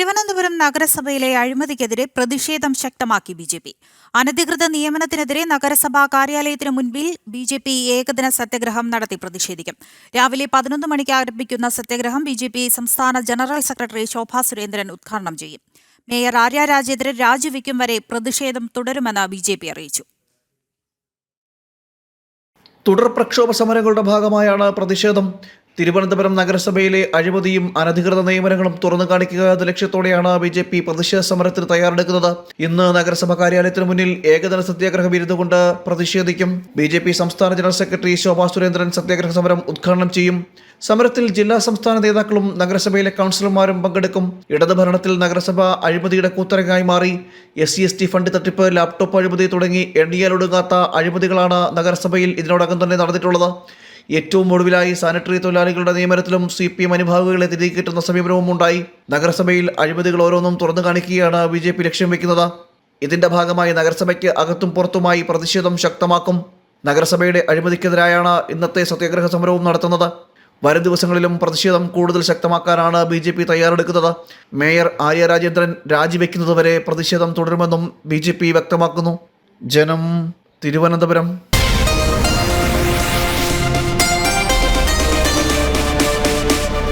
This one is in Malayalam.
തിരുവനന്തപുരം നഗരസഭയിലെ അഴിമതിക്കെതിരെ പ്രതിഷേധം ശക്തമാക്കി ബി ജെ പി. അനധികൃത നിയമനത്തിനെതിരെ നഗരസഭാ കാര്യാലയത്തിന് മുൻപിൽ ബി ജെ പി ഏകദിന സത്യഗ്രഹം നടത്തി പ്രതിഷേധിക്കും. രാവിലെ പതിനൊന്ന് മണിക്ക് ആരംഭിക്കുന്ന സത്യഗ്രഹം ബി ജെ പി സംസ്ഥാന ജനറൽ സെക്രട്ടറി ശോഭാ സുരേന്ദ്രൻ ഉദ്ഘാടനം ചെയ്യും. മേയർ ആര്യ രാജേന്ദ്രൻ രാജിവെക്കും വരെ പ്രതിഷേധം തുടരുമെന്ന് ബി ജെ പി അറിയിച്ചു. തുടർ പ്രക്ഷോഭ സമരങ്ങളുടെ ഭാഗമായാണ് പ്രതിഷേധം. തിരുവനന്തപുരം നഗരസഭയിലെ അഴിമതിയും അനധികൃത നിയമനങ്ങളും തുറന്നു കാണിക്കുക എന്ന ലക്ഷ്യത്തോടെയാണ് ബി ജെ പി പ്രതിഷേധ സമരത്തിന് തയ്യാറെടുക്കുന്നത്. ഇന്ന് നഗരസഭാ കാര്യാലയത്തിന് മുന്നിൽ ഏകദിന സത്യാഗ്രഹം ഇരുന്നുകൊണ്ട് പ്രതിഷേധിക്കും. ബി ജെ പി സംസ്ഥാന ജനറൽ സെക്രട്ടറി ശോഭാ സുരേന്ദ്രൻ സത്യാഗ്രഹ സമരം ഉദ്ഘാടനം ചെയ്യും. സമരത്തിൽ ജില്ലാ സംസ്ഥാന നേതാക്കളും നഗരസഭയിലെ കൗൺസിലർമാരും പങ്കെടുക്കും. ഇടതുഭരണത്തിൽ നഗരസഭ അഴിമതിയുടെ കൂത്തരങ്ങായി മാറി. S C S T fund തട്ടിപ്പ് ലാപ്ടോപ്പ് അഴിമതി തുടങ്ങി എണ്ണിയാലൊടുങ്ങാത്ത അഴിമതികളാണ് നഗരസഭയിൽ ഇതിനോടകം തന്നെ നടന്നിട്ടുള്ളത്. ഏറ്റവും ഒടുവിലായി സാനിറ്ററി തൊഴിലാളികളുടെ നിയമനത്തിലും സി പി എം അനുഭാവികളെ തിരികെ കിട്ടുന്ന സമീപനവും ഉണ്ടായി. നഗരസഭയിൽ അഴിമതികൾ ഓരോന്നും തുറന്നു കാണിക്കുകയാണ് ബി ജെ പി ലക്ഷ്യം വെക്കുന്നത്. ഇതിന്റെ ഭാഗമായി നഗരസഭയ്ക്ക് അകത്തും പുറത്തുമായി പ്രതിഷേധം ശക്തമാക്കും. നഗരസഭയുടെ അഴിമതിക്കെതിരായാണ് ഇന്നത്തെ സത്യാഗ്രഹ സമരവും നടത്തുന്നത്. വരും ദിവസങ്ങളിലും പ്രതിഷേധം കൂടുതൽ ശക്തമാക്കാനാണ് ബി ജെ പി തയ്യാറെടുക്കുന്നത്. മേയർ ആര്യ രാജേന്ദ്രൻ രാജിവെക്കുന്നതുവരെ പ്രതിഷേധം തുടരുമെന്നും ബി ജെ പി വ്യക്തമാക്കുന്നു. ജനം തിരുവനന്തപുരം.